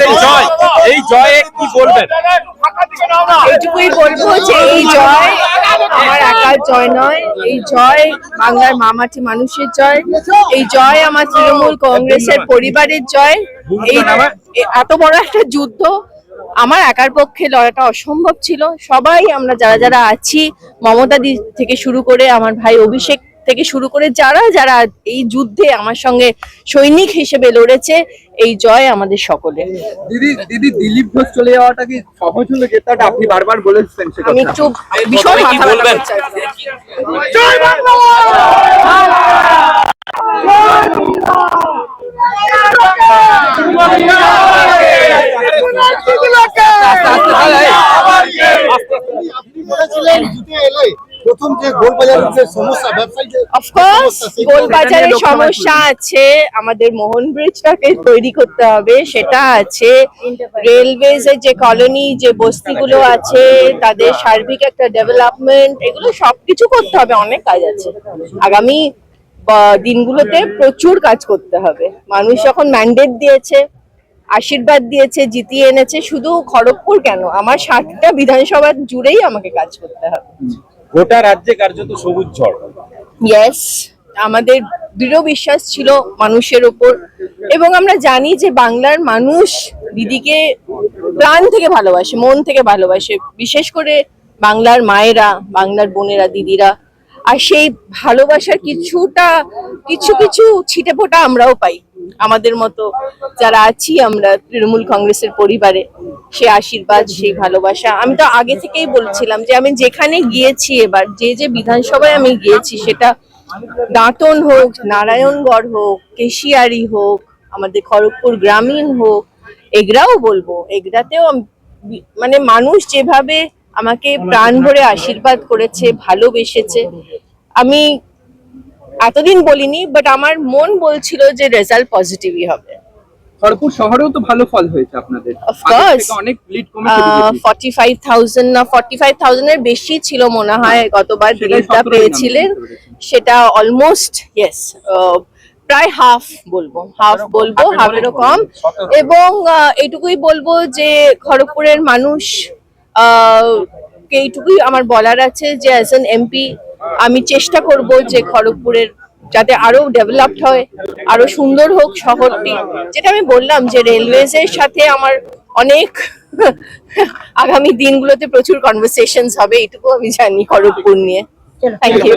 আপনাদের জয় এই জয়ে কি বলবেন? এইটুকুই বলব যে এই জয় আমার একার জয় নয় এই জয় বাংলার মামাটি মানুষের জয় এই জয় আমার তৃণমূল কংগ্রেসের পরিবারের জয় এই এত বড় একটা যুদ্ধ আমার একার পক্ষে লড়াটা অসম্ভব ছিল সবাই আমরা যারা যারা আছি মমতা দি থেকে শুরু করে আমার ভাই অভিষেক থেকে শুরু করে যারা যারা এই যুদ্ধে আমার সঙ্গে সৈনিক হিসেবে লড়েছে এই জয় আমাদের সকলে দিদি দিদি দিলীপ ঘোষ চলে যাওয়াটা কি সহজ হলো? যেটা আপনি বারবার বলেছেন আমি চুপ একটু ভীষণ মাথা ব্যথা বলবেন? করছে আজকে। আপনি বলেছিলেন জিতে এলে প্রথম যে গোল বাজারের যে সমস্যা ব্যবসায়ীদের অফকোর্স সমস্যা, সেই গোলবাজারে নিয়ে লক্ষ্যমাত্রা সমস্যা আছে। আমাদের মোহন ব্রিজটাকে তৈরি করতে হবে সেটা আছে। রেলওয়েজ এর যে কলোনি যে বস্তিগুলো আছে তাদের সার্বিক একটা ডেভেলপমেন্ট এগুলো সবকিছু করতে হবে অনেক কাজ আছে। আগামী দিনগুলোতে প্রচুর কাজ করতে হবে। মানুষ যখন ম্যান্ডেট দিয়েছে আশীর্বাদ দিয়েছে জিতিয়ে এনেছে শুধু খড়গপুর কেন? আমার ষাটটা বিধানসভা জুড়েই আমাকে কাজ করতে হবে। গোটা রাজ্যে কার্যত সবুজ ঝড়। ইয়েস আমাদের দৃঢ় বিশ্বাস ছিল মানুষের ওপর এবং আমরা জানি যে বাংলার মানুষ দিদিকে প্রাণ থেকে ভালোবাসে, মন থেকে ভালোবাসে। বিশেষ করে বাংলার মায়েরা, বাংলার বোনেরা, দিদিরা। আর সেই ভালোবাসার কিছুটা, কিছু কিছু ছিটে ফোটা আমরাও পাই। আমাদের মতো যারা আছি, আমরা তৃণমূল কংগ্রেসের পরিবারে, সে আশীর্বাদ, সেই ভালোবাসা। আমি তো আগে থেকেই বলছিলাম যে আমি যেখানে গিয়েছি এবার, যে যে বিধানসভায় আমি গিয়েছি, সেটা দাঁতন হোক, নারায়ণগড় হোক, কেশিয়ারি হোক, আমাদের খড়গপুর গ্রামীণ হোক, এগরাও বলব, এগরাতেও মানে মানুষ যেভাবে আমাকে প্রাণ ভরে আশীর্বাদ করেছে, ভালোবেসেছে, আমি এতদিন বলিনি বাট আমার মন বলছিল যে রেজাল্ট পজিটিভই হবে। খড়গপুর শহরেও তো ভালো ফল হয়েছে আপনাদের। Course. অনেক লিড কমেছে BJP ফর্টি ফাইভ থাউজেন্ড না ফর্টি ফাইভ থাউজেন্ডের বেশি ছিল মনে হয় গতবার 17 পেয়েছিলেন। সেটা অলমোস্ট ইয়েস প্রায় হাফ বলব হাফ বলব হাফেরও কম। এবং এইটুকুই বলব যে খড়গপুরের মানুষ আহ, কে এইটুকুই আমার বলার আছে যে অ্যাজ এন এমপি আমি চেষ্টা করব যে খড়গপুরের যাতে আরও ডেভেলপড হয় আরও সুন্দর হোক শহরটি। যেটা আমি বললাম যে রেলওয়েজ এর সাথে আমার অনেক আগামী দিনগুলোতে প্রচুর কনভারসেশনস হবে এটুকু আমি জানি খড়গপুর নিয়ে। Thank you